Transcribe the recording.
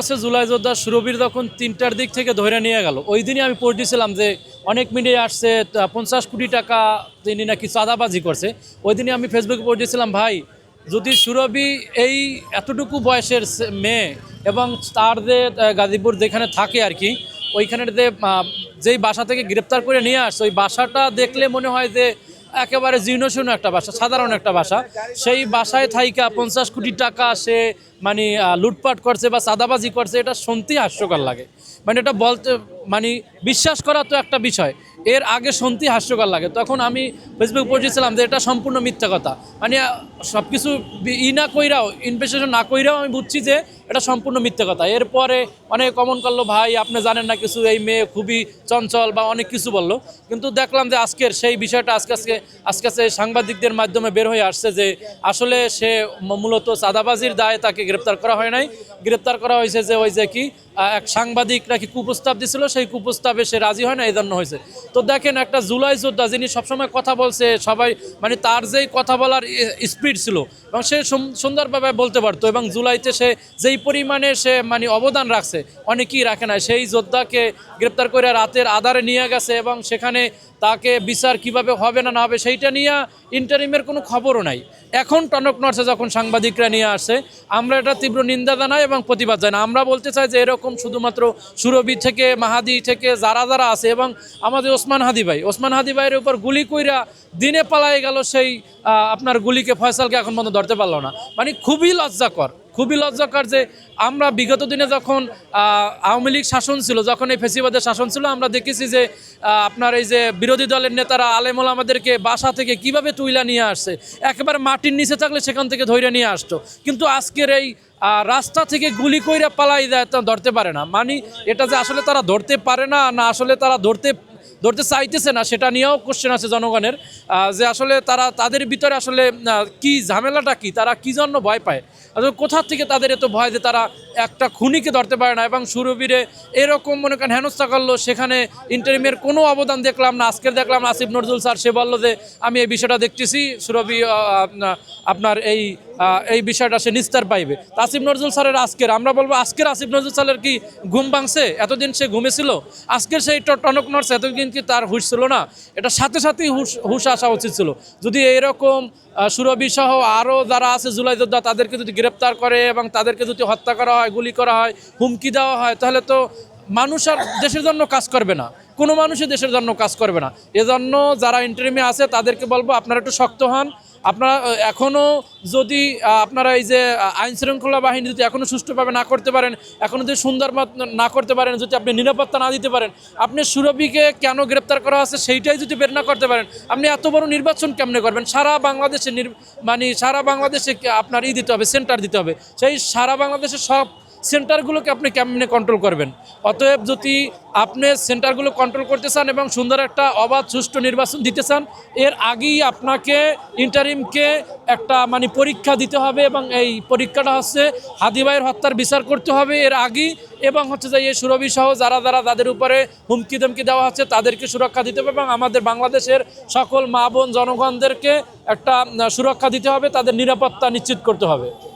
আছে জুলাই যোদ্ধা সুরবির তখন তিনটার দিক থেকে ধরে নিয়ে গেল। ওই দিনই আমি পড়ে দিয়েছিলাম যে অনেক মিডিয়া আসছে পঞ্চাশ কোটি টাকা তিনি নাকি চাঁদাবাজি করছে। ওই দিনই আমি ফেসবুকে পড়ে দিয়েছিলাম, ভাই, যদি সুরভি এই এতটুকু বয়সের মেয়ে এবং তার যে গাজীপুর যেখানে থাকে আর কি, ওইখানের যে যেই বাসা থেকে গ্রেপ্তার করে নিয়ে আসছে, ওই বাসাটা দেখলে মনে হয় যে একেবারে জীর্ণশীর্ণ একটা বাসা, সাধারণ একটা বাসা। সেই বাসায় থাইকা পঞ্চাশ কোটি টাকা সে মানে লুটপাট করছে বা সাদাবাজি করছে, এটা শুনতেই হাস্যকর লাগে। মানে এটা বলতে মানে বিশ্বাস করা তো একটা বিষয়। এর আগে শুনতেই হাস্যকর লাগে। তখন আমি ফেসবুক পড়েছিলাম যে এটা সম্পূর্ণ মিথ্যা কথা। মানে সব কিছু ই না কইরাও ইনভেস্টিগেশন না কইরাও আমি বুঝছি যে এটা সম্পূর্ণ মিথ্যা কথা। এরপরে অনেক কমন করল, ভাই, আপনি জানেন না কিছু, এই মেয়ে খুবই চঞ্চল, বা অনেক কিছু বলল। কিন্তু দেখলাম যে আজকের সেই বিষয়টা আজকে আজকে আজকে আজকে সাংবাদিকদের মাধ্যমে বের হয়ে আসছে যে আসলে সে মূলত চাঁদাবাজির দায়ে তাকে গ্রেপ্তার করা হয় নাই। গ্রেপ্তার করা হয়েছে যে ওই যে কি এক সাংবাদিক নাকি কুপ্রস্তাব দিছিল, সেই কুপ্রস্তাবে সে রাজি হয় না এই জন্য হয়েছে। তো দেখেন একটা জুলাই যোদ্ধা যিনি সবসময় কথা বলছে, সবাই মানে তার যেই কথা বলার স্পিড ছিল এবং সে সুন্দরভাবে বলতে পারতো এবং জুলাইতে সে যেই পরিমাণে সে মানে অবদান রাখছে, অনেকেই রাখে না সেই যোদ্ধাকে গ্রেপ্তার করে রাতের আধারে নিয়ে গেছে এবং সেখানে তাকে বিচার কীভাবে হবে না না হবে সেইটা নিয়ে ইন্টারিমের কোনো খবরও নাই। এখন টনক নড়ছে যখন সাংবাদিকরা নিয়ে আসে আমরা এটা তীব্র নিন্দা জানাই এবং প্রতিবাদ জানাই। আমরা বলতে চাই যে এরকম শুধুমাত্র সুরভি থেকে, মাহাদি থেকে যারা যারা আছে এবং আমাদের ওসমান হাদি ভাই, ওসমান হাদি ভাইয়ের উপর গুলি কইরা দিনে পালায় গেল সেই আপনার গুলিকে ফয়সালকে এখন পর্যন্ত ধরতে পারল না। মানে খুবই লজ্জাকর। খুবই লজ্জাকর যে আমরা বিগত দিনে যখন আওয়ামী লীগ শাসন ছিল, যখন এই ফেসিবাদের শাসন ছিল, আমরা দেখেছি যে আপনার এই যে বিরোধী দলের নেতারা আলেমল আমাদেরকে বাসা থেকে কীভাবে তুইলা নিয়ে আসছে, একেবারে মাটির নিচে থাকলে সেখান থেকে ধৈর্য নিয়ে আসতো। কিন্তু আজকের এই রাস্তা থেকে গুলি কইরা পালাই দেয় ধরতে পারে না। মানে এটা যে আসলে তারা ধরতে পারে না না আসলে তারা ধরতে ধরতে চাইতেছে না সেটা নিয়েও কোশ্চেন আছে জনগণের। যে আসলে তারা তাদের ভিতরে আসলে কি ঝামেলাটা কি তারা কি জন্য ভয় পায়? আসলে কোথা থেকে তাদের এত ভয় যে তারা একটা খুনিকে ধরতে পারে না? এবং সুরবীরে এরকম মনে করেন হেনস্থা করল সেখানে ইন্টারিমের কোনো অবদান দেখলাম না আজকের দেখলাম আসিফ নজরুল স্যার সে বলল যে আমি এই বিষয়টা দেখতেছি। আহ, আপনার এই এই বিষয়টা সে নিস্তার পাইবে। আসিফ নজরুল স্যারের আজকের, আমরা বলব আজকের আসিফ নজরুল স্যারের কি ঘুম ভাঙছে? এতদিন সে ঘুমেছিল। আজকের সেই টনক নড়ছে, এতদিন কি তার হুশ ছিল না? এটা সাথে সাথেই হুশ হুশ আসা উচিত ছিল। যদি এইরকম সুরভি সহ আরও যারা আছে জুলাই যোদ্ধা, তাদেরকে যদি গ্রেপ্তার করে এবং তাদেরকে যদি হত্যা করা হয়, গুলি করা হয়, হুমকি দেওয়া হয়, তাহলে তো মানুষ আর দেশের জন্য কাজ করবে না। কোনো মানুষই দেশের জন্য কাজ করবে না। এজন্য যারা ইন্টারিমে আছে, তাদেরকে বলব আপনারা একটু শক্ত হন। আপনারা এখনও যদি আপনারা এই যে আইন শৃঙ্খলা বাহিনী যদি এখনও সুষ্ঠুভাবে না করতে পারেন এখনও যদি সুন্দর না করতে পারেন, যদি আপনি নিরাপত্তা না দিতে পারেন, আপনি সুরভিকে কেন গ্রেপ্তার করা আছে সেইটাই যদি বের না করতে পারেন, আপনি এত বড় নির্বাচন কেমনে করবেন? সারা বাংলাদেশে মানে সারা বাংলাদেশে আপনার ই দিতে হবে, সেন্টার দিতে হবে। সেই সারা বাংলাদেশে সব সেন্টারগুলোকে আপনি কেমনে কন্ট্রোল করবেন? অতএব যদি আপনি সেন্টারগুলো কন্ট্রোল করতে চান এবং সুন্দর একটা অবাধ, সুষ্ঠু নির্বাচন দিতে চান, এর আগেই আপনাকে ইন্টারিমকে একটা মানে পরীক্ষা দিতে হবে এবং এই পরীক্ষাটা হচ্ছে হাদিবাইয়ের হত্যার বিচার করতে হবে এর আগেই এবং হচ্ছে যে এই সুরভি সহ যারা যারা তাদের উপরে হুমকি ধমকি দেওয়া হচ্ছে তাদেরকে সুরক্ষা দিতে হবে এবং আমাদের বাংলাদেশের সকল মা বোন জনগণদেরকে একটা সুরক্ষা দিতে হবে, তাদের নিরাপত্তা নিশ্চিত করতে হবে।